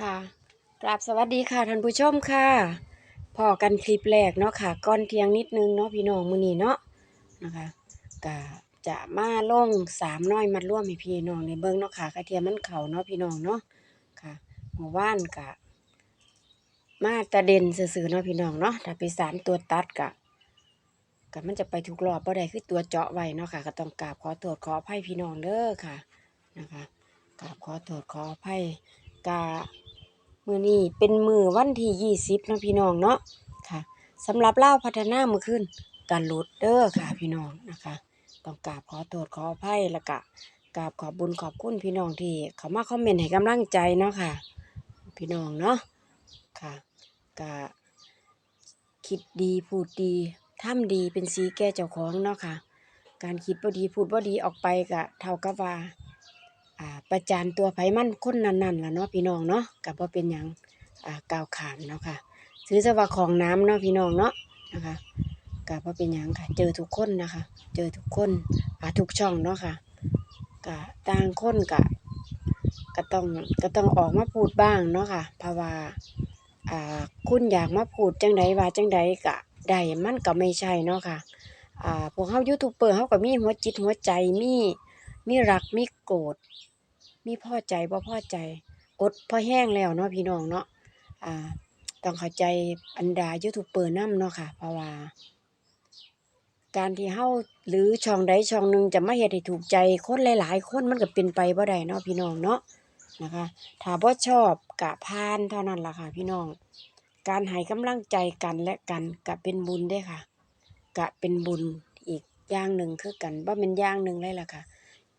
ค่ะกราบสวัสดีค่ะท่านผู้ชมค่ะพอกันคลิปแรกเนาะค่ะก่อนเที่ยงนิดนึงเนาะพี่น้องมือนี้เนาะนะคะก็จะมาลงสามน้อยมัดร่วมให้พี่น้องในเบิ่งเนาะค่ะกระเทียมมันเข้าเนาะพี่น้องเนาะค่ะหมู่บ้านกะ มาตะเด่นซื่อๆเนาะพี่น้องเนาะถ้าไปสารตัวตัดกะกะมันจะไปถูกรอบบ่ได้คือตัวเจาะไว้เนาะค่ะ ก็ต้องกราบขอโทษขออภัยพี่น้องเด้อค่ะนะคะกราบขอโทษขออภัยกะ มือนี้เป็นมือวันที่ยี่สิบนะพี่น้องเนาะค่ะสำหรับเล่าพัฒนามือขึ้นการหลดเด้อค่ะพี่น้องนะคะ ต้องกราบขอโทษขออภัยแล้วก็กราบขอบบุญขอบคุณพี่น้องที่เขามาคอมเมนต์ให้กำลังใจเนาะค่ะ พี่น้องเนาะค่ะก็คิดดีพูดดีทำดีเป็นสีแก่เจ้าของเนาะค่ะ การคิดบ่ดีพูดบ่ดีออกไปก็เท่ากับว่า อ่าประจานตัวไผมันคนนั้นๆล่ะเนาะพี่น้องเนาะกับว่าเป็นหยังอ่ากล่าวขานเนาะค่ะซื้อสว่าของน้ำเนาะพี่น้องเนาะนะคะกับว่าเป็นหยังค่ะ เจอทุกคนนะคะ เจอทุกคนอ่าทุกช่องเนาะค่ะกะต่างคนกะก็ต้องก็ต้องออกมาพูดบ้างเนาะค่ะเพราะว่าอ่าคุณอยากมาพูดจังใดว่าจังใดกะได้มันก็ไม่ใช่เนาะค่ะอ่าพวกเฮายูทูบเบอร์เฮาก็มีหัวจิตหัวใจมีมีรักมีโกรธ มีพ่อใจบ่พ่อใจ อดพอแห้งแล้วเนาะพี่น้องเนาะอ่าต้องเข้าใจอันดายูทูบเบอร์นำเนาะค่ะ เพราะว่า การที่เฮาหรือช่องใดช่องหนึ่งจะมาเฮ็ดให้ถูกใจคนหลายๆ คนมันก็เป็นไปบ่ได้เนาะพี่น้องเนาะนะคะถ้าบ่ชอบกะพานเท่านั้นล่ะค่ะ พี่น้อง การให้กำลังใจกันและกันก็เป็นบุญเด้ค่ะ กะเป็นบุญอีกอย่างหนึ่งคือกันบ่แม่นอย่างหนึ่งเลยล่ะค่ะ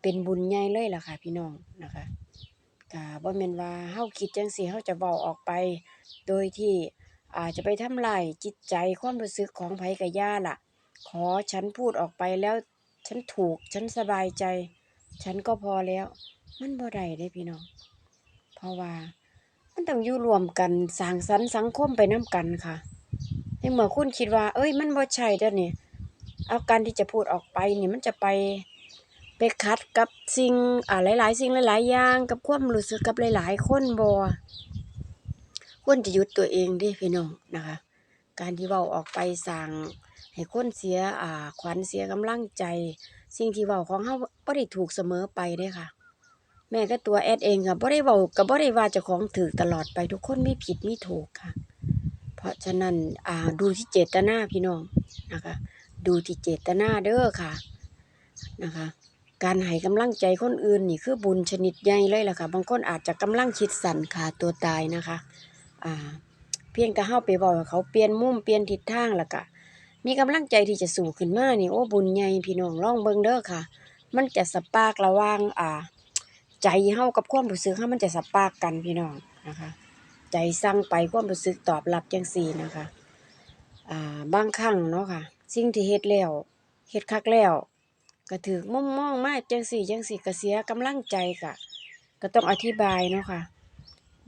เป็นบุญใหญ่เลยล่ะค่ะพี่น้องนะคะกะบ่แม่นว่าเฮาคิดจังซี่เฮาจะเว้าออกไป โดยที่อาจจะไปทำลายจิตใจความรู้สึกของไผก็ย่าล่ะ ขอฉันพูดออกไปแล้ว ฉันถูกฉันสบายใจ ฉันก็พอแล้ว มันบ่ได้เด้พี่น้อง เพราะว่ามันต้องอยู่รวมกันสร้างสรรค์สังคมไปนํกันค่ะในเมื่อคุณคิดว่า เอ้ย มันบ่ใช่เด้อนี่เอาการที่จะพูดออกไปนี่มันจะไป ไปขัดกับสิ่งอ่าหลาย ๆ สิ่งหลาย ๆ อย่างกับความรู้สึกกับหลาย ๆ คนบ่ควรจะหยุดตัวเองด้พี่น้องนะคะ การที่เว้าออกไปสร้างให้คนเสียอ่าขวัญเสียกำลังใจ สิ่งที่เว้าของเฮาบ่ได้ถูกเสมอไปเด้ค่ะ แม้แต่ตัวแอดเองก็บ่ได้เว้าก็บ่ได้ว่าเจ้าของถูกตลอดไปทุกคนมีผิดมีถูกค่ะ เพราะฉะนั้นอ่าดูที่เจตนาพี่น้องนะคะ ดูที่เจตนาเด้อค่ะนะคะ การให้กำลังใจคนอื่นนี่คือบุญชนิดใหญ่เลยล่ะค่ะ บางคนอาจจะกำลังคิดสั่นขาตัวตายนะคะอ่าเพียงแต่เฮาไปเว้าให้เขาเปลี่ยนมุมเปลี่ยนทิศทางแล้วก็มีกำลังใจที่จะสู้ขึ้นมานี่โอ้บุญใหญ่พี่น้องลองเบิ่งเด้อค่ะ มันจะสปาร์กระว่างอ่า ใจเฮากับความรู้สึกเฮามันจะสปาร์กกันพี่น้องนะคะ ใจสั่งไปความรู้สึกตอบรับจังซี่นะคะอ่าบางครั้งเนาะค่ะ สิ่งที่เฮ็ดแล้วเฮ็ดคักแล้ว ก็ถูกมุมมองมาจังซี่จังซี่ก็เสียกำลังใจก็ก็ต้องอธิบายเนาะค่ะ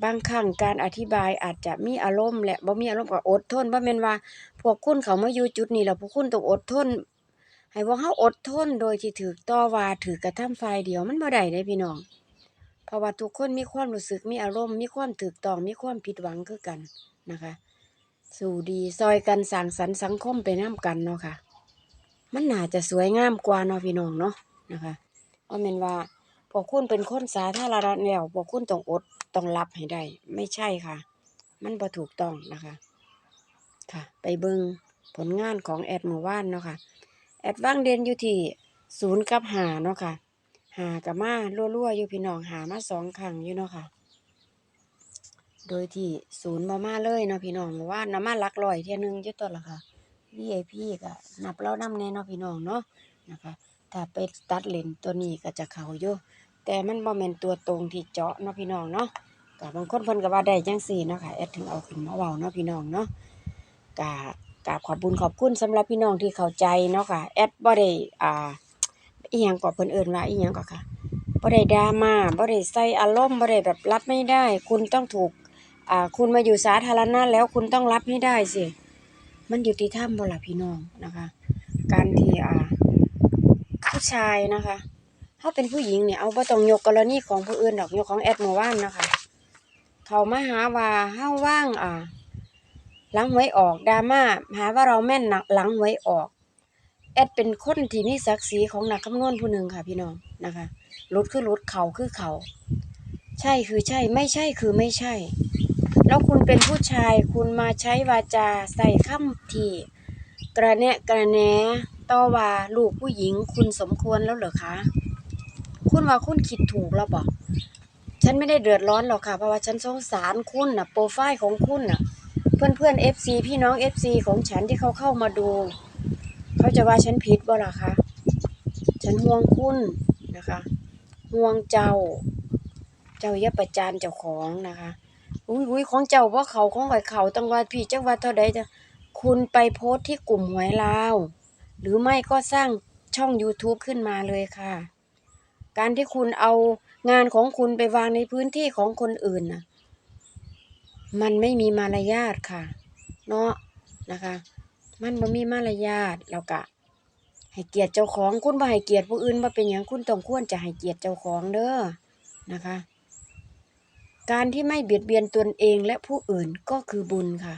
บางครั้งการอธิบายอาจจะมีอารมณ์แหละบ่มีอารมณ์ก็อดทนบ่แม่นว่า พวกคุณเขามาอยู่จุดนี้แล้วพวกคุณต้องอดทน ให้พวกเราอดทนโดยที่ถูกต่อว่าถูกกระทำฝ่ายเดียวมันบ่ได้เด้พี่น้อง เพราะว่าทุกคนมีความรู้สึกมีอารมณ์ มีความถูกต้องมีความผิดหวังคือกันนะคะ สู่ดีซอยกันสร้างสรรค์สังคมไปนํกันเนาะค่ะ มันน่าจะสวยงามกว่าเนาะพี่น้องเนาะนะคะบ่แม่นว่าพวกคุณเป็นคนสาธารณะแล้วพวกคุณต้องอดต้องรับให้ได้ ไม่ใช่ค่ะ มันบ่ถูกต้องนะคะ ค่ะ ไปเบิงผลงานของแอดเมื่อวานเนาะค่ะ แอดวางเด่นอยู่ที่ศูนย์กับหาเนาะค่ะหาก็มารั่วๆอยู่พี่น้องหามาสองครั้งอยู่เนาะค่ะ โดยที่ศูนย์บ่มาเลยเนาะพี่น้องเมื่อวานน่ะมาลักร้อยเที่ยนึงอยู่ตัวละค่ะ VIP ก็นับเรานำแน่เนาะพี่น้องเนาะนะคะถ้าไปตัดเลนตัวนี้ก็จะเข้าอยู่แต่มันบ่แม่นตัวตรงที่เจาะเนาะพี่น้องเนาะก็บางคนเพิ่นก็ว่าได้จังซี่เนาะค่ะแอดถึงเอาขึ้นมาเว้าเนาะพี่น้องเนาะก็กราบขอบคุญขอบคุณสำหรับพี่น้องที่เข้าใจเนาะค่ะแอดบ่ได้อ่าอีหยังก็เพิ่นเอิ้นว่าอีหยังก็ค่ะบ่ได้ดราม่าบ่ได้ใส่อารมณ์บ่ได้แบบรับไม่ได้ คุณต้องถูกอ่าคุณมาอยู่สาธารณะแล้วคุณต้องรับให้ได้สิ มันยุติธรรมบ่ล่ะพี่น้องนะคะ การที่อ่าผู้ชายนะคะเฮาเป็นผู้หญิงเนี่ยเอาบ่ต้องยกกรณีของผู้อื่นดอกยกของแอดเมื่อวานนะคะเขามาหาว่าเฮาว่างอ่าหลังหวยออกดราม่าหาว่าเราแม่นหนักหลังหวยออกแอดเป็นคนที่มีศักดิ์ศรีของนักคำนวณผู้หนึ่งค่ะพี่น้องนะคะรถคือรถเขาคือเขา ใช่คือใช่ไม่ใช่คือไม่ใช่ แล้วคุณเป็นผู้ชายคุณมาใช้วาจาใส่คำที่กระแนะกระแหนต่อว่าลูกผู้หญิงคุณสมควรแล้วเหรอคะ คุณว่าคุณคิดถูกแล้วบอกฉันไม่ได้เดือดร้อนหรอกค่ะ เพราะว่าฉันสงสารคุณน่ะ โปรไฟล์ของคุณน่ะ เพื่อนเพื่อนเอฟซีพี่น้องเอฟซีของฉันที่เขาเข้ามาดู เขาจะว่าฉันผิดบ่ล่ะคะ ฉันห่วงคุณนะคะ ห่วงเจ้า เจ้าอย่าประจานเจ้าของนะคะ อุ้ยอุ้ยของเจ้าว่าเขาของข่อยเขาตั้งว่าพี่จังว่าเท่าใดจะคุณไปโพสต์ที่กลุ่มหวยลาว หรือไม่ก็สร้างช่อง YouTube ขึ้นมาเลยค่ะ การที่คุณเอางานของคุณไปวางในพื้นที่ของคนอื่นน่ะมันไม่มีมารยาทค่ะ เนาะนะคะ มันบ่มีมารยาทแล้วก็ให้เกียรติเจ้าของคุณบ่ให้เกียรติผู้อื่นบ่เป็นหยังคุณต้องควรจะให้เกียรติเจ้าของเด้อนะคะ การที่ไม่เบียดเบียนตนเองและผู้อื่นก็คือบุญค่ะ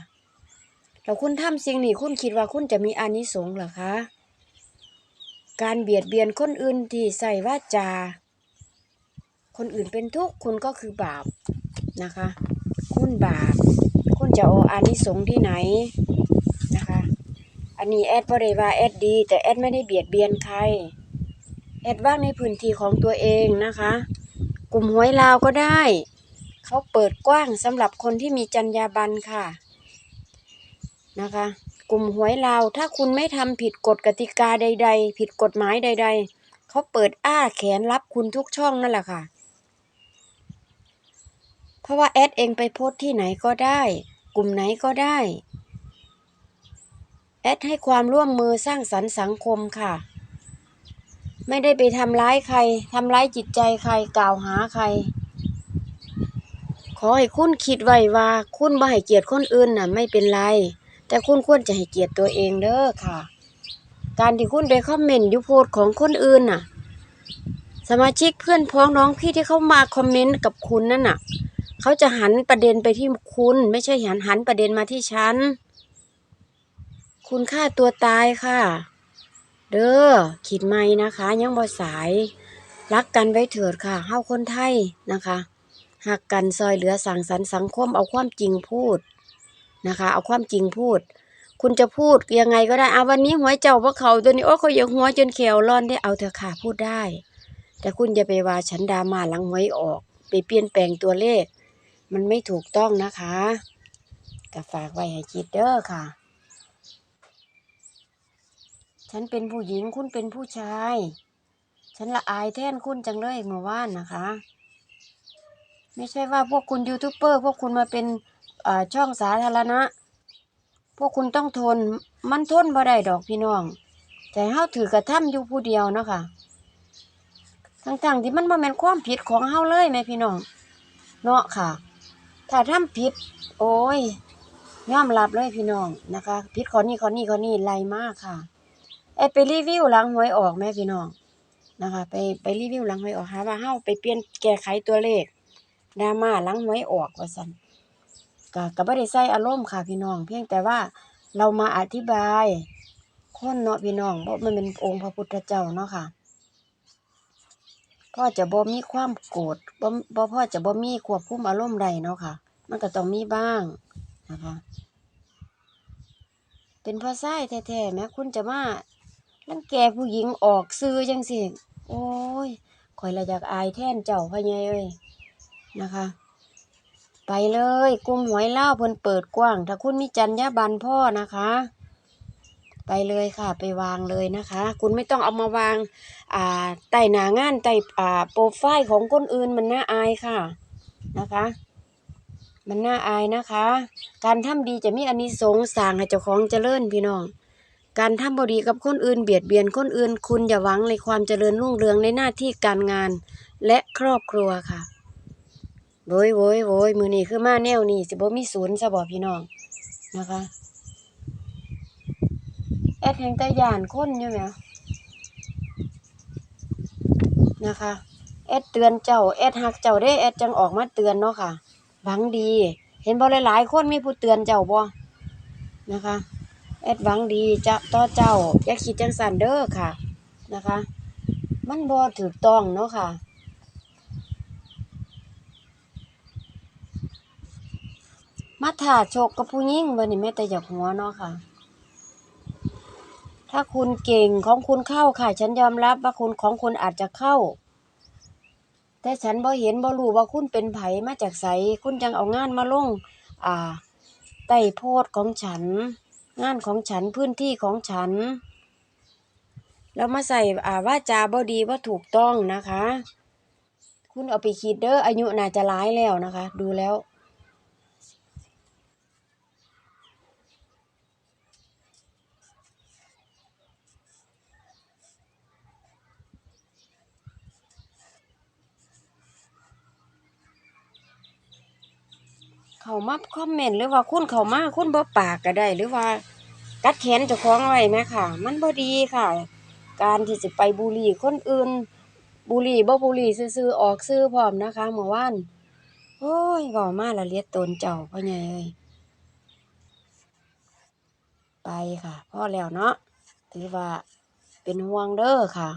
แล้วคุณทำสิ่งนี้คุณคิดว่าคุณจะมีอานิสงส์หรอคะ การเบียดเบียนคนอื่นที่ใส่ว่าจา คนอื่นเป็นทุกข์คุณก็คือบาปนะคะ คุณบาป คุณจะเอาอานิสงส์ที่ไหนนะคะ อันนี้แอดบ่ได้ว่าแอดดี แต่แอดไม่ได้เบียดเบียนใคร แอดว่างในพื้นที่ของตัวเองนะคะ กลุ่มหวยลาวก็ได้ เขาเปิดกว้างสำหรับคนที่มีจรรยาบรรณค่ะนะคะ กลุ่มหวยลาวถ้าคุณไม่ทำผิดกฎกติกาใด ๆ ผิดกฎหมายใด ๆ เขาเปิดอ้าแขนรับคุณทุกช่องนั่นแหละค่ะ เพราะว่าแอดเองไปโพสต์ที่ไหนก็ได้ กลุ่มไหนก็ได้ แอดให้ความร่วมมือสร้างสรรค์สังคมค่ะ ไม่ได้ไปทำร้ายใครทำร้ายจิตใจใครกล่าวหาใคร ขอให้คุณคิดไว้ว่าคุณบ่ให้เกียรติคนอื่นน่ะ ไม่เป็นไร แต่คุณควรจะให้เกียรติตัวเองเด้อค่ะ การที่คุณไปคอมเมนต์ยูโพสของคนอื่นน่ะ สมาชิกเพื่อนพ้องน้องพี่ที่เข้ามาคอมเมนต์กับคุณนั่นน่ะ เขาจะหันประเด็นไปที่คุณ ไม่ใช่หันหันประเด็นมาที่ฉัน คุณฆ่าตัวตายค่ะ เด้อขีดไม่นะคะ ยังบ่สาย รักกันไว้เถิดค่ะเฮาคนไทยนะคะ หักกันซอยเหลือสั่งสรรค์สังคมเอาความจริงพูดนะคะ เอาความจริงพูด คุณจะพูดยังไงก็ได้อาวันนี้หัวเจ้าพวกเขาตัวนี้โอ้เขาอยากหัวจนเขียวร้อนได้เอาเถอะค่ะพูดได้ แต่คุณอย่าไปว่าฉันดามาหลังหวยออก ไปเปลี่ยนแปลงตัวเลข มันไม่ถูกต้องนะคะก็ฝากไว้ให้คิดเด้อค่ะ ฉันเป็นผู้หญิงคุณเป็นผู้ชาย ฉันละอายแท่นคุณจังเลยเมื่อวานนะคะ ไม่ใช่ว่าพวกคุณยูทูบเบอร์พวกคุณมาเป็นช่องสาธารณะ พวกคุณต้องทน มันทนบ่ได้ดอกพี่น้องแต่เฮาถือกระทำอยู่ผู้เดียวเนาะค่ะทั้งๆที่มันบ่แม่นความผิดของเฮาเลยแม่พี่น้อง เนาะค่ะ ถ้าทำผิด โอ้ยยอมรับเลยพี่น้องนะคะ ผิดข้อนี้ข้อนี้ข้อนี้ไล่มากค่ะไอไปรีวิวหลังหวยออกแม่พี่น้องนะคะ ไปไปรีวิวหลังหวยออกหาว่าเฮาไปเปลี่ยนแก้ไขตัวเลข ดราม่าหลังหวยออกว่าซั่นก็ก็บ่ได้ใส่อารมณ์ค่ะพี่น้อง เพียงแต่ว่าเรามาอธิบาย คนเนาะพี่น้องเพราะมันเป็นองค์พระพุทธเจ้าเนาะค่ะพ่อจะบ่มีความโกรธบ่บ่พ่อจะบ่มีควบคุมอารมณ์ใดเนาะค่ะ มันก็ต้องมีบ้างนะคะ เป็นพ่อไส้แท้ๆแม้คุณจะมาลังแกผู้หญิงออกซื้อจังสิโอ้ยข่อยละอยากอายแท่นเจ้าพ่อใหญ่เอ้ย นะคะ ไปเลยกลุ่มหวยเล่าเพิ่นเปิดกว้าง ถ้าคุณมีจรรยาบรรณพ่อนะคะ ไปเลยค่ะ ไปวางเลยนะคะ คุณไม่ต้องเอามาวาง อ่าใต้หน้างานใต้อ่าโปรไฟล์ของคนอื่นมันน่าอายค่ะนะคะมันน่าอายนะคะ การทำดีจะมีอานิสงส์สร้างให้เจ้าของเจริญพี่น้อง การทำบดีกับคนอื่นเบียดเบียนคนอื่น คุณอย่าหวังในความเจริญรุ่งเรืองในหน้าที่การงาน และครอบครัวค่ะ โวยโวยโวยมือนี้คือมาแนวนี้สิบ่มีศูนย์ซะบ่พี่น้องนะคะแอดแห่งตาย่านค้นอยู่แหมนะคะแอดเตือนเจ้าแอดหักเจ้าได้แอดจังออกมาเตือนเนาะค่ะหวังดี เห็นบ่หลายๆคนมีผู้เตือนเจ้าบ่นะคะแอดหวังดีจะต่อเจ้าอย่าคิดจังซั่นเด้อค่ะนะคะ มันบ่ถูกต้องเนาะค่ะ มาถ่าโชคกับผู้หญิงบ่นี่แม่แต่อยากหัวเนาะค่ะ ถ้าคุณเก่งของคุณเข้าค่ะ ฉันยอมรับว่าคุณของคุณอาจจะเข้า แต่ฉันบ่เห็นบ่รู้ว่าคุณเป็นไผมาจากไสคุณจังเอางานมาลง อ่าใต้โพสต์ของฉัน งานของฉันพื้นที่ของฉัน แล้วมาใส่อ่าว่าจาบ่ดีว่าถูกต้องนะคะ คุณเอาไปคิดเด้ออายุน่าจะหลายแล้วนะคะ ดูแล้ว เขามาคอมเมนต์หรือว่าคุณเขามาคุณบ่ปากก็ได้ หรือว่ากัดแขนเจ้าของไว้แหมค่ะ มันบ่ดีค่ะ การที่สิไปบุลลีคนอื่น บุลลีบ่บุลลีซื่อออกซื่อพร้อมนะคะเมื่อวานโอ้ยเว้ามาละเลียดตนเจ้าพ่อใหญ่เอ้ยไปค่ะพ่อแล้วเนาะถือว่าเป็นห่วงเด้อค่ะ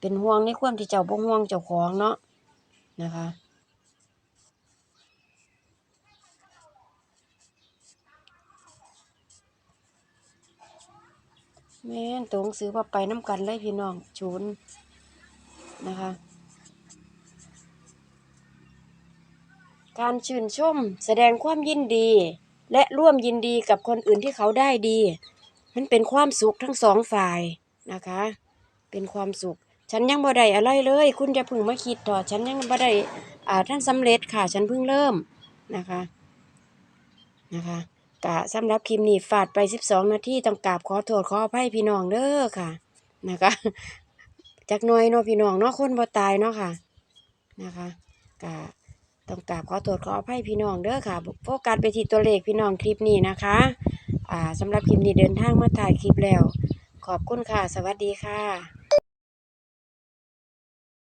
เป็นห่วงในความที่เจ้าบ่ห่วงเจ้าของเนาะนะคะ แม่นตัวงสือว่าไปน้ำกันเลยพี่น้องชูนนะคะ การชื่นชมแสดงความยินดี และร่วมยินดีกับคนอื่นที่เขาได้ดี มันเป็นความสุขทั้งสองฝ่ายนะคะ เป็นความสุข ฉันยังบ่ได้อะไรเลย คุณจะพึ่งมาคิดต่อ ฉันยังบ่ได้อ่าท่านสำเร็จค่ะ ฉันเพิ่งเริ่มนะคะ นะคะ กะสำหรับคลิปนี้ฝาดไป 12 นาทีต้องกราบขอโทษขออภัยพี่น้องเด้อค่ะ นะคะจักหน่อยเนาะพี่น้องเนาะคนบ่ตายเนาะค่ะนะคะกะต้องกราบขอโทษขออภัยพี่น้องเด้อค่ะโฟกัสไปที่ตัวเลขพี่น้องคลิปนี้นะคะอ่าสำหรับคลิปนี้เดินทางมาถ่ายคลิปแล้ว ขอบคุณค่ะ สวัสดีค่ะ